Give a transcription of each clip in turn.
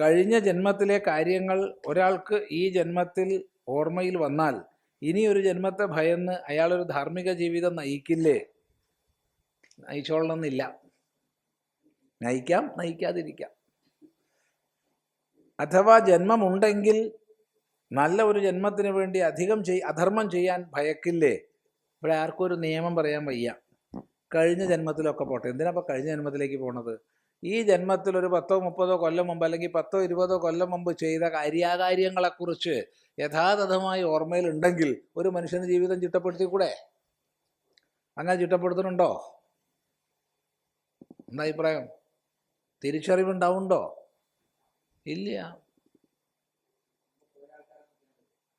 കഴിഞ്ഞ ജന്മത്തിലെ കാര്യങ്ങൾ ഒരാൾക്ക് ഈ ജന്മത്തിൽ ഓർമ്മയിൽ വന്നാൽ ഇനി ഒരു ജന്മത്തെ ഭയന്ന് അയാളൊരു ധാർമ്മിക ജീവിതം നയിക്കില്ലേ? നയിച്ചോളണമെന്നില്ല നയിക്കാം നയിക്കാതിരിക്കാം. അഥവാ ജന്മമുണ്ടെങ്കിൽ നല്ല ഒരു ജന്മത്തിന് വേണ്ടി അധികം ചെയ് അധർമ്മം ചെയ്യാൻ ഭയക്കില്ലേ? ഇവിടെ ആർക്കും ഒരു നിയമം പറയാൻ വയ്യ. കഴിഞ്ഞ ജന്മത്തിലൊക്കെ പോട്ടെ. എന്തിനാ കഴിഞ്ഞ ജന്മത്തിലേക്ക് പോണത്? ഈ ജന്മത്തിൽ ഒരു പത്തോ മുപ്പതോ കൊല്ലം മുമ്പ് അല്ലെങ്കിൽ പത്തോ ഇരുപതോ കൊല്ലം മുമ്പ് ചെയ്ത കാര്യാകാര്യങ്ങളെക്കുറിച്ച് യഥാതഥമായി ഓർമ്മയിലുണ്ടെങ്കിൽ ഒരു മനുഷ്യന് ജീവിതം ചിട്ടപ്പെടുത്തിക്കൂടെ? അങ്ങനെ ചിട്ടപ്പെടുത്തുന്നുണ്ടോ? എന്താ അഭിപ്രായം? തിരിച്ചറിവുണ്ടാവുണ്ടോ? ഇല്ല.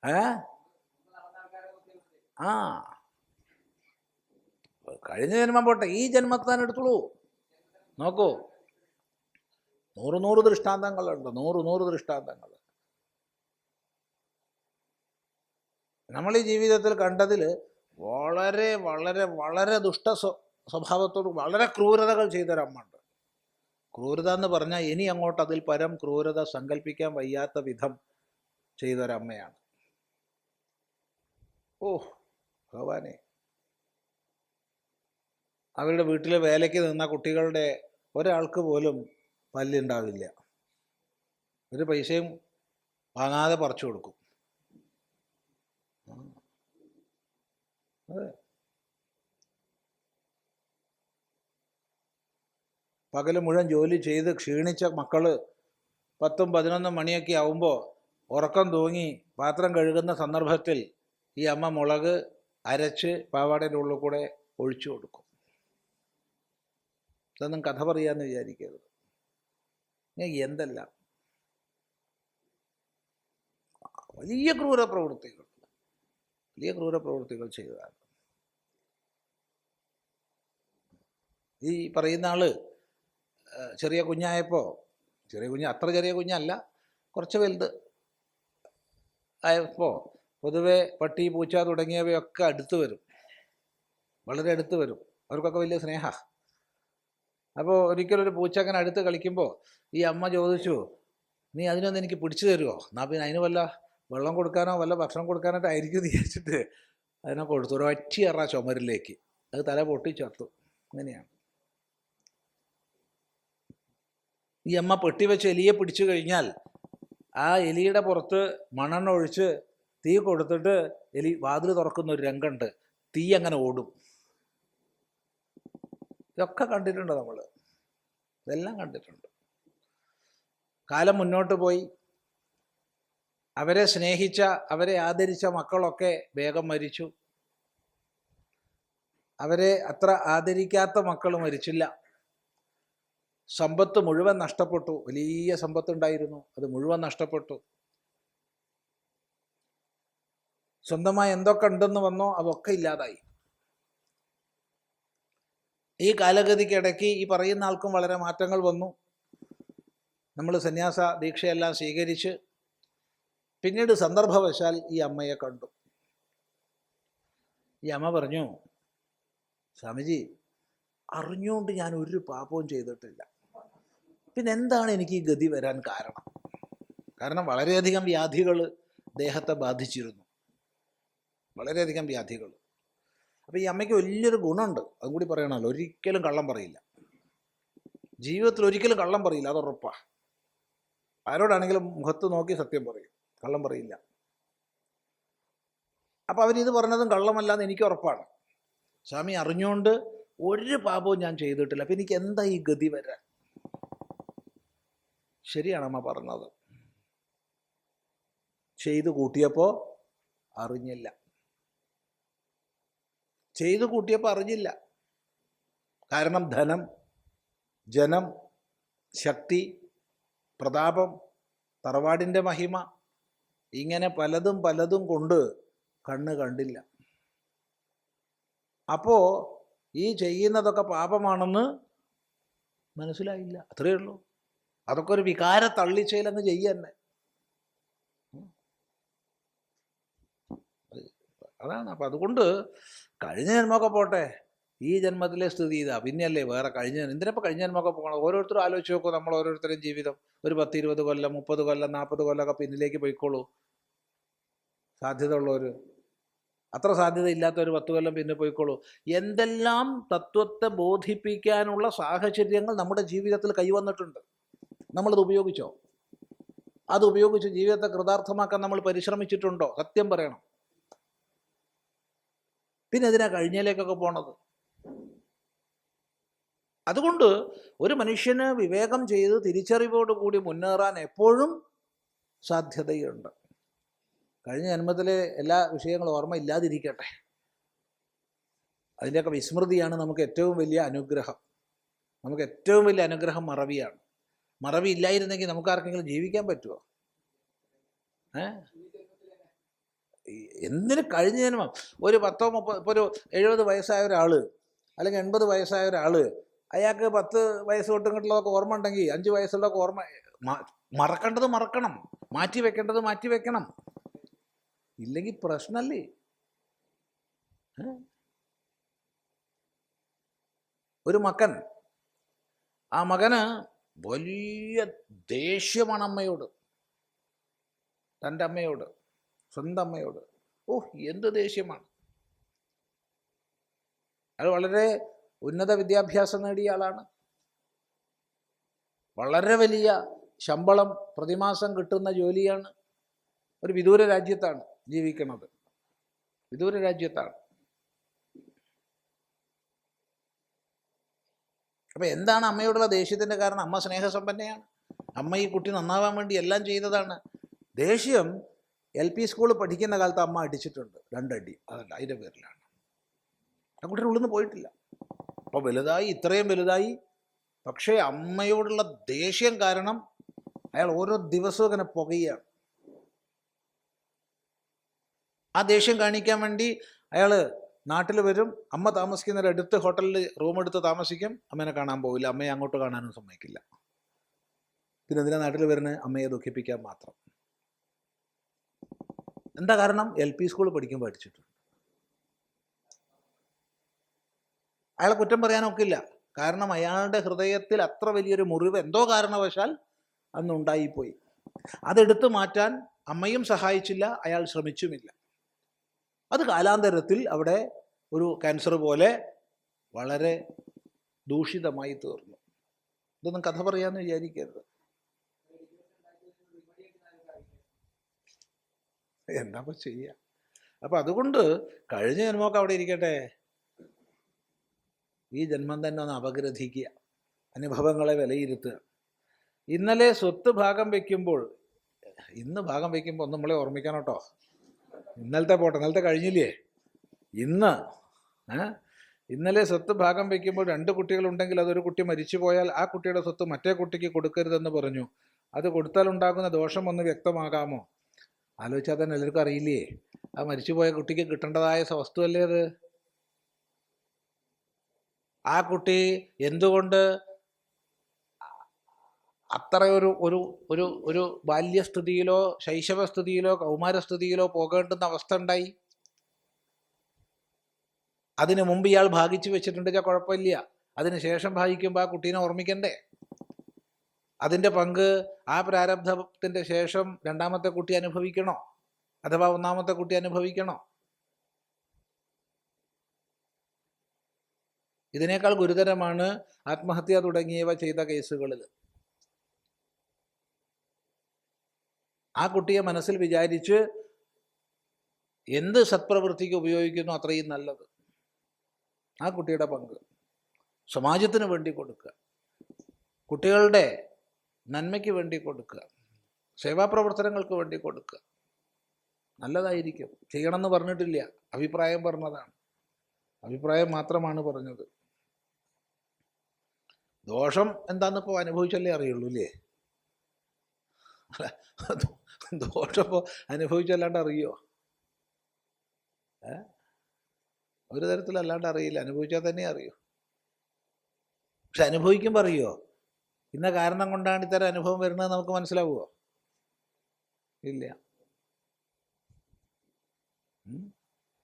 ഏ? ആ. കഴിഞ്ഞ ജന്മം പോട്ടെ ഈ ജന്മത്താൻ തന്നെ എടുത്തോളൂ. നോക്കൂ. നൂറ് നൂറ് ദൃഷ്ടാന്തങ്ങളുണ്ട് നൂറ് നൂറ് ദൃഷ്ടാന്തങ്ങൾ. നമ്മൾ ഈ ജീവിതത്തിൽ കണ്ടതിൽ വളരെ വളരെ വളരെ ദുഷ്ട സ്വ- സ്വഭാവത്തോട് വളരെ ക്രൂരതകൾ ചെയ്തൊരമ്മ ഉണ്ട് ക്രൂരത എന്ന് പറഞ്ഞാൽ ഇനി അങ്ങോട്ട് അതിൽ പരം ക്രൂരത സങ്കല്പിക്കാൻ വയ്യാത്ത വിധം ചെയ്തൊരമ്മയാണ്. ഓ ഭഗവാനെ. അവരുടെ വീട്ടിലെ വേലയ്ക്ക് നിന്ന കുട്ടികളുടെ ഒരാൾക്ക് പോലും പല്ലുണ്ടാവില്ല. ഒരു പൈസയും വാങ്ങാതെ പറിച്ചു കൊടുക്കും. പകൽ മുഴുവൻ ജോലി ചെയ്ത് ക്ഷീണിച്ച മക്കൾ പത്തും പതിനൊന്നും മണിയൊക്കെ ആവുമ്പോൾ ഉറക്കം തൂങ്ങി പാത്രം കഴുകുന്ന സന്ദർഭത്തിൽ ഈ അമ്മ മുളക് അരച്ച് പാവാടയുടെ ഉള്ളിൽ കൂടെ ഒഴിച്ചു കൊടുക്കും. ഇതൊന്നും കഥ പറയാന്ന് വിചാരിക്കരുത്. എന്തെല്ലാം വലിയ ക്രൂര പ്രവൃത്തികൾ വലിയ ക്രൂര പ്രവൃത്തികൾ ചെയ്തതാണ് ഈ പറയുന്ന ആൾ ചെറിയ കുഞ്ഞായപ്പോൾ ചെറിയ കുഞ്ഞ് അത്ര ചെറിയ കുഞ്ഞല്ല കുറച്ച് വലുത് ആയപ്പോൾ പൊതുവെ പട്ടി പൂച്ച തുടങ്ങിയവയൊക്കെ അടുത്ത് വരും. വളരെ അടുത്ത് വരും. അവർക്കൊക്കെ വലിയ സ്നേഹ. അപ്പോൾ ഒരിക്കലൊരു പൂച്ചക്കൻ അടുത്ത് കളിക്കുമ്പോൾ ഈ അമ്മ ചോദിച്ചു നീ അതിനൊന്ന് എനിക്ക് പിടിച്ചു തരുമോ എന്നാൽ പിന്നെ അതിന് വല്ല വെള്ളം കൊടുക്കാനോ വല്ല ഭക്ഷണം കൊടുക്കാനായിട്ട് ആയിരിക്കും വിചാരിച്ചിട്ട് അതിനെ കൊടുത്തു. ഒരു ഒറ്റയറ ചുമരിലേക്ക്. അത് തല പൊട്ടി ചത്തു. അങ്ങനെയാണ് ഈ അമ്മ പെട്ടി വെച്ച് എലിയെ പിടിച്ചു കഴിഞ്ഞാൽ ആ എലിയുടെ പുറത്ത് മണ്ണെണ്ണ ഒഴിച്ച് തീ കൊടുത്തിട്ട് എലി വാതിൽ തുറക്കുന്ന ഒരു രംഗമുണ്ട്. തീ അങ്ങനെ ഓടും. ഇതൊക്കെ കണ്ടിട്ടുണ്ട് നമ്മൾ ഇതെല്ലാം കണ്ടിട്ടുണ്ട്. കാലം മുന്നോട്ട് പോയി. അവരെ സ്നേഹിച്ച അവരെ ആദരിച്ച മക്കളൊക്കെ വേഗം മരിച്ചു. അവരെ അത്ര ആദരിക്കാത്ത മക്കൾ മരിച്ചില്ല. സമ്പത്ത് മുഴുവൻ നഷ്ടപ്പെട്ടു. വലിയ സമ്പത്തുണ്ടായിരുന്നു. അത് മുഴുവൻ നഷ്ടപ്പെട്ടു. സ്വന്തമായി എന്തൊക്കെ ഉണ്ടെന്ന് വന്നോ അതൊക്കെ ഇല്ലാതായി. ഈ കാലഗതിക്കിടയ്ക്ക് ഈ പറയുന്ന ആൾക്കും വളരെ മാറ്റങ്ങൾ വന്നു. നമ്മൾ സന്യാസ ദീക്ഷയെല്ലാം സ്വീകരിച്ച് പിന്നീട് സന്ദർഭവശാൽ ഈ അമ്മയെ കണ്ടു. ഈ അമ്മ പറഞ്ഞു സ്വാമിജി അറിഞ്ഞുകൊണ്ട് ഞാൻ ഒരു പാപവും ചെയ്തിട്ടില്ല. പിന്നെ എന്താണ് എനിക്ക് ഈ ഗതി വരാൻ കാരണം? കാരണം വളരെയധികം വ്യാധികൾ ദേഹത്തെ ബാധിച്ചിരുന്നു. വളരെയധികം വ്യാധികൾ. അപ്പോൾ ഈ അമ്മയ്ക്ക് വലിയൊരു ഗുണമുണ്ട്. അതും കൂടി പറയണമല്ലോ ഒരിക്കലും കള്ളം പറയില്ല. ജീവിതത്തിൽ ഒരിക്കലും കള്ളം പറയില്ല അത് ഉറപ്പാ. ആരോടാണെങ്കിലും മുഖത്ത് നോക്കി സത്യം പറയും. കള്ളം പറയില്ല. അപ്പോൾ അവരിത് പറഞ്ഞതും കള്ളമല്ലാന്ന് എനിക്ക് ഉറപ്പാണ്. സ്വാമി അറിഞ്ഞുകൊണ്ട് ഒരു പാപവും ഞാൻ ചെയ്തിട്ടില്ല. അപ്പം എനിക്ക് എന്താ ഈ ഗതി വരാൻ? ശരിയാണ് അമ്മ പറഞ്ഞത്. ചെയ്തു കൂട്ടിയപ്പോൾ അറിഞ്ഞില്ല. ചെയ്തു കൂട്ടിയപ്പോൾ അറിഞ്ഞില്ല. കാരണം ധനം ജനം ശക്തി പ്രതാപം തറവാടിന്റെ മഹിമ ഇങ്ങനെ പലതും പലതും കൊണ്ട് കണ്ണ് കണ്ടില്ല. അപ്പോൾ ഈ ചെയ്യുന്നതൊക്കെ പാപമാണെന്ന് മനസ്സിലായില്ല. അത്രയേ ഉള്ളൂ. അതൊക്കെ ഒരു വികാര തള്ളിച്ചയിലങ്ങ് ചെയ്യന്നെ അതാണ്. അപ്പം അതുകൊണ്ട് കഴിഞ്ഞ ജന്മമൊക്കെ പോട്ടെ. ഈ ജന്മത്തിലെ സ്ഥിതി ഇതാ. പിന്നെയല്ലേ വേറെ കഴിഞ്ഞ എന്തിനപ്പോൾ കഴിഞ്ഞ ജന്മമൊക്കെ പോകണം ഓരോരുത്തരും ആലോചിച്ച് നോക്കൂ. നമ്മൾ ഓരോരുത്തരും ജീവിതം. ഒരു പത്ത് ഇരുപത് കൊല്ലം മുപ്പത് കൊല്ലം നാൽപ്പത് കൊല്ലമൊക്കെ പിന്നിലേക്ക് പോയിക്കോളൂ. സാധ്യത ഉള്ളവർ അത്ര സാധ്യത ഇല്ലാത്ത ഒരു പത്ത് കൊല്ലം പിന്നെ പോയിക്കോളൂ. എന്തെല്ലാം തത്വത്തെ ബോധിപ്പിക്കാനുള്ള സാഹചര്യങ്ങൾ നമ്മുടെ ജീവിതത്തിൽ കൈവന്നിട്ടുണ്ട്. നമ്മളത് ഉപയോഗിച്ചോ? അത് ഉപയോഗിച്ച് ജീവിതത്തെ കൃതാർത്ഥമാക്കാൻ നമ്മൾ പരിശ്രമിച്ചിട്ടുണ്ടോ? സത്യം പറയണം. പിന്നെ എന്തിനാ കഴിഞ്ഞാലേക്കൊക്കെ പോണത്. അതുകൊണ്ട് ഒരു മനുഷ്യന് വിവേകം ചെയ്ത് തിരിച്ചറിവോട് കൂടി മുന്നേറാൻ എപ്പോഴും സാധ്യതയുണ്ട്. കഴിഞ്ഞ ജന്മത്തിലെ എല്ലാ വിഷയങ്ങളും ഓർമ്മ ഇല്ലാതിരിക്കട്ടെ. അതിന്റെയൊക്കെ വിസ്മൃതിയാണ് നമുക്ക് ഏറ്റവും വലിയ അനുഗ്രഹം. നമുക്ക് ഏറ്റവും വലിയ അനുഗ്രഹം മറവിയാണ്. മറവി ഇല്ലായിരുന്നെങ്കിൽ നമുക്ക് ആർക്കെങ്കിലും ജീവിക്കാൻ പറ്റുമോ ഏ? ഈ- എന്തിന് കഴിഞ്ഞ ജന്മം ഒരു പത്തോ മുപ്പത് ഇപ്പോൾ ഒരു എഴുപത് വയസ്സായ ഒരാൾ അല്ലെങ്കിൽ എൺപത് വയസ്സായ ഒരാൾ അയാൾക്ക് പത്ത് വയസ്സ് തൊട്ടുകൊണ്ടുള്ളതൊക്കെ ഓർമ്മ ഉണ്ടെങ്കിൽ അഞ്ച് വയസ്സുള്ളതൊക്കെ ഓർമ്മ മറക്കേണ്ടത് മറക്കണം. മാറ്റി വെക്കേണ്ടത് മാറ്റി വെക്കണം. ഇല്ലെങ്കിൽ പ്രശ്നമല്ലേ ഒരു മകൻ ആ മകന് വലിയ ദേഷ്യമാണ് അമ്മയോട്. തന്റെ അമ്മയോട് സ്വന്തം അമ്മയോട്. ഓ എന്ത് ദേഷ്യമാണ്. അയാൾ വളരെ ഉന്നത വിദ്യാഭ്യാസം നേടിയ ആളാണ്. വളരെ വലിയ ശമ്പളം പ്രതിമാസം കിട്ടുന്ന ജോലിയാണ്. ഒരു വിദൂര രാജ്യത്താണ് ജീവിക്കുന്നത്. വിദൂര രാജ്യത്താണ്. അപ്പം എന്താണ് അമ്മയോടുള്ള ദേഷ്യത്തിന്റെ കാരണം? അമ്മ സ്നേഹസമ്പന്നയാണ്. അമ്മ ഈ കുട്ടി നന്നാവാൻ വേണ്ടി എല്ലാം ചെയ്തതാണ്. ദേഷ്യം എൽ പി സ്കൂളിൽ പഠിക്കുന്ന കാലത്ത് അമ്മ അടിച്ചിട്ടുണ്ട് രണ്ടടി. അതല്ല അതിന്റെ പേരിലാണ്. അങ്ങോട്ടൊരു ഉള്ളിൽ നിന്ന് പോയിട്ടില്ല. അപ്പോൾ വലുതായി ഇത്രയും വലുതായി. പക്ഷേ അമ്മയോടുള്ള ദേഷ്യം കാരണം അയാൾ ഓരോ ദിവസവും ഇങ്ങനെ പുകയാണ്. ആ ദേഷ്യം കാണിക്കാൻ വേണ്ടി അയാൾ നാട്ടിൽ വരും. അമ്മ താമസിക്കുന്നവരുടെ അടുത്ത് ഹോട്ടലിൽ റൂം എടുത്ത് താമസിക്കും. അമ്മേനെ കാണാൻ പോവില്ല. അമ്മയെ അങ്ങോട്ട് കാണാനും സമ്മതിക്കില്ല. പിന്നെ എന്തിനാ നാട്ടിൽ വരുന്നത്? അമ്മയെ ദുഃഖിപ്പിക്കാൻ മാത്രം. എന്താ കാരണം? എൽ പി സ്കൂളിൽ പഠിക്കുമ്പോൾ പഠിച്ചിട്ടുണ്ട് അയാളെ കുറ്റം പറയാനൊക്കില്ല. കാരണം അയാളുടെ ഹൃദയത്തിൽ അത്ര വലിയൊരു മുറിവ് എന്തോ കാരണവശാൽ അന്ന് ഉണ്ടായിപ്പോയി. അതെടുത്തു മാറ്റാൻ അമ്മയും സഹായിച്ചില്ല അയാൾ ശ്രമിച്ചുമില്ല. അത് കാലാന്തരത്തിൽ അവിടെ ഒരു ക്യാൻസർ പോലെ വളരെ ദൂഷിതമായി തീർന്നു. ഇതൊന്നും കഥ പറയാമെന്ന് വിചാരിക്കരുത്. എന്താ ഇപ്പൊ ചെയ്യുക അപ്പൊ അതുകൊണ്ട് കഴിഞ്ഞ ജന്മമൊക്കെ അവിടെ ഇരിക്കട്ടെ. ഈ ജന്മം തന്നെ ഒന്ന് അപഗ്രഥിക്കുക. അനുഭവങ്ങളെ വിലയിരുത്തുക. ഇന്നലെ സ്വത്ത് ഭാഗം വെക്കുമ്പോൾ ഇന്ന് ഭാഗം വെക്കുമ്പോൾ ഒന്ന് നമ്മളെ ഓർമ്മിക്കണം കേട്ടോ. ഇന്നലത്തെ പോട്ടെ ഇന്നലത്തെ കഴിഞ്ഞില്ലേ? ഇന്ന് ഇന്നലെ സ്വത്ത് ഭാഗം വെക്കുമ്പോൾ രണ്ട് കുട്ടികളുണ്ടെങ്കിൽ അതൊരു കുട്ടി മരിച്ചു പോയാൽ ആ കുട്ടിയുടെ സ്വത്ത് മറ്റേ കുട്ടിക്ക് കൊടുക്കരുതെന്ന് പറഞ്ഞു. അത് കൊടുത്താൽ ഉണ്ടാകുന്ന ദോഷം ഒന്ന് വ്യക്തമാകാമോ? ആലോചിച്ചാൽ തന്നെ എല്ലാവർക്കും അറിയില്ലേ? ആ മരിച്ചുപോയ കുട്ടിക്ക് കിട്ടേണ്ടതായ വസ്തുവല്ലേ അത്? ആ കുട്ടി എന്തുകൊണ്ട് അത്ര ഒരു ഒരു ഒരു ഒരു ബാല്യസ്ഥിതിയിലോ ശൈശവസ്ഥിതിയിലോ കൗമാരസ്ഥിതിയിലോ പോകേണ്ടുന്ന അവസ്ഥ ഉണ്ടായി? അതിനു മുമ്പ് ഇയാൾ ഭാഗിച്ചു വെച്ചിട്ടുണ്ടെങ്കിൽ കുഴപ്പമില്ല. അതിനുശേഷം ഭാഗിക്കുമ്പോൾ ആ കുട്ടീനെ ഓർമ്മിക്കണ്ടേ? അതിന്റെ പങ്ക് ആ പ്രാരബ്ധത്തിന്റെ ശേഷം രണ്ടാമത്തെ കുട്ടി അനുഭവിക്കണോ? അഥവാ ഒന്നാമത്തെ കുട്ടി അനുഭവിക്കണോ? ഇതിനേക്കാൾ ഗുരുതരമാണ് ആത്മഹത്യ തുടങ്ങിയവ ചെയ്ത കേസുകളിൽ. ആ കുട്ടിയെ മനസ്സിൽ വിചാരിച്ച് എന്ത് സത്പ്രവൃത്തിക്ക് ഉപയോഗിക്കുന്നു അത്രയും നല്ലത്. ആ കുട്ടിയുടെ പങ്ക്. സമാജത്തിന് വേണ്ടി കൊടുക്കുക. കുട്ടികളുടെ നന്മയ്ക്ക് വേണ്ടി കൊടുക്കുക. സേവാപ്രവർത്തനങ്ങൾക്ക് വേണ്ടി കൊടുക്കുക. നല്ലതായിരിക്കും. ചെയ്യണമെന്ന് പറഞ്ഞിട്ടില്ല. അഭിപ്രായം പറഞ്ഞതാണ്. അഭിപ്രായം മാത്രമാണ് പറഞ്ഞത്. ദോഷം എന്താണെന്നിപ്പോൾ അനുഭവിച്ചല്ലേ അറിയുള്ളൂ അല്ലേ അല്ല, ദോ- ദോഷം ഇപ്പോൾ അനുഭവിച്ചല്ലാണ്ട് അറിയോ? ഒരു തരത്തിലല്ലാണ്ട് അറിയില്ല. അനുഭവിച്ചാൽ തന്നെ അറിയൂ? പക്ഷെ അനുഭവിക്കുമ്പോൾ അറിയോ? ഇന്ന കാരണം കൊണ്ടാണ് ഇത്തരം അനുഭവം വരുന്നത് നമുക്ക് മനസ്സിലാവുമോ ഇല്ല.